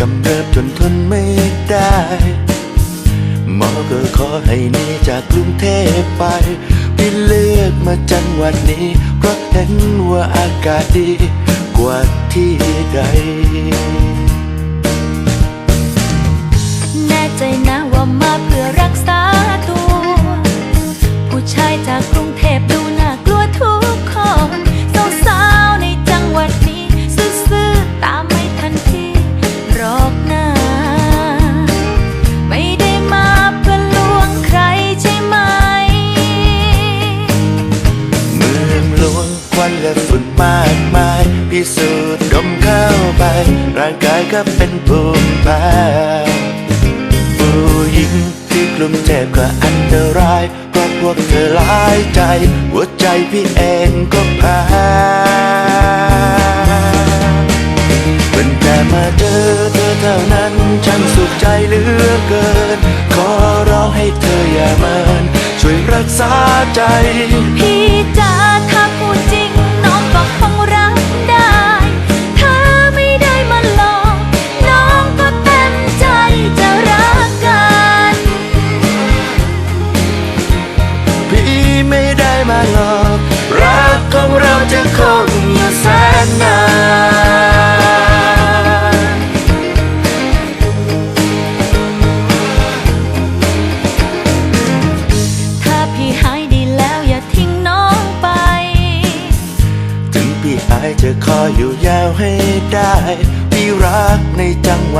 กำเริบจนทนไม่ได้หมอก็ขอให้หนีจากกรุงเทพไปพี่เลือกมาจังหวัดนี้ เพราะเห็นว่าอากาศดีกว่าที่ใด แน่ใจนะว่ามาเพื่อ เข้าไป ร่างกายก็เป็นภูมิแพ้ผู้หญิงที่กลุ่มเทพก็อันตรายเพราะพวกเธอหลายใจ หัวใจพี่เองก็แพ้เป็นแต่มาเจอเธอเท่านั้นฉันสุขใจเหลือเกิน ขอร้องให้เธออย่าเมินช่วยรักษาใจพี่จ๋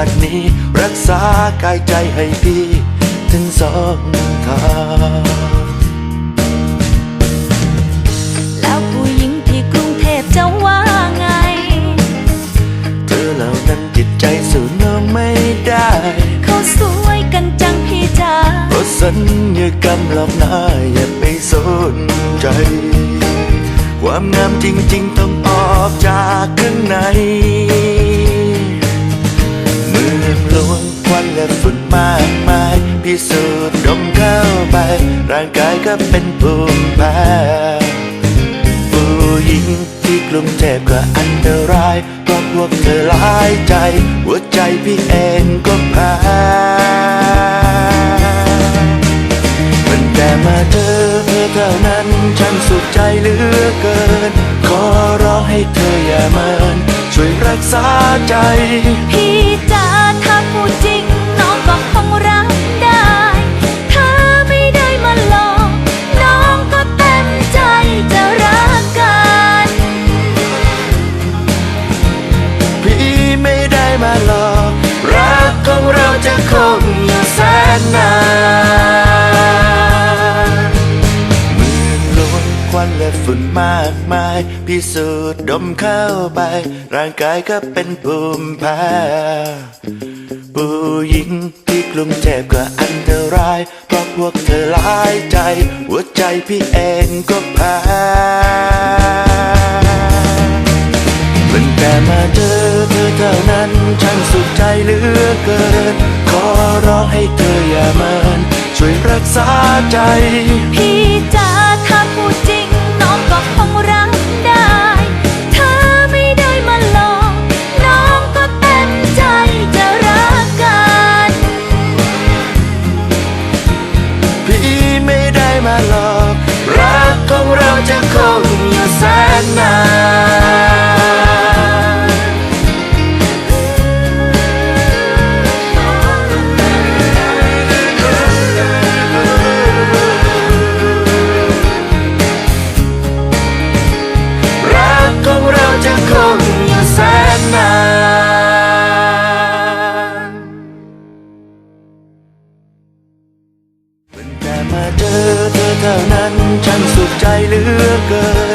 วัดนี้ รักษากายใจให้พี่ถึงสองทางแล้วผู้หญิงที่กรุงเทพจะว่าไง เธอเหล่านั้นจิตใจสู้น้องไม่ได้ เขาสวยกันจังพี่จ๋าเพราะสัญญากรรมหลอกหน้าอย่าไปสนใจ ความงามจริง ๆ ต้องออกจากข้างใน สูจน์ดมเข้าไป ร่างกายก็เป็นภูมิแพ้ผู้หญิงที่กลุ่มเทพก็อันตรายเพราะพวกเธอหลายใจ หัวใจพี่เองก็แพ้มันแต่มาเจอเธอเท่านั้นฉันสุขใจเหลือเกิน ขอร้องให้เธออย่าเมินช่วยรักษาใจ คงอยู่แสนนานมือลวงควันและฝุ่นมากมาย พิสูจน์ดมเข้าไป ร่างกายก็เป็นภูมิแพ้ผู้หญิงที่กรุงเทพก็อันตราย เพราะพวกเธอหลายใจ หัวใจพี่เองก็แพ้มันแต่มาเจอเธอเท่านั้น ฉันสุขใจเหลือเกิน ร้องให้เธออย่าเมินช่วยรักษาใจ พี่จ๋าถ้าพูดจริง น้องก็คงรักได้ถ้าไม่ได้มาหลอกน้องก็เต็มใจจะรักกัน พี่ไม่ได้มาหลอก รักของเราจะคงอยู่แสนนาน เจอเธอเท่านั้นฉันสุขใจเหลือเกิน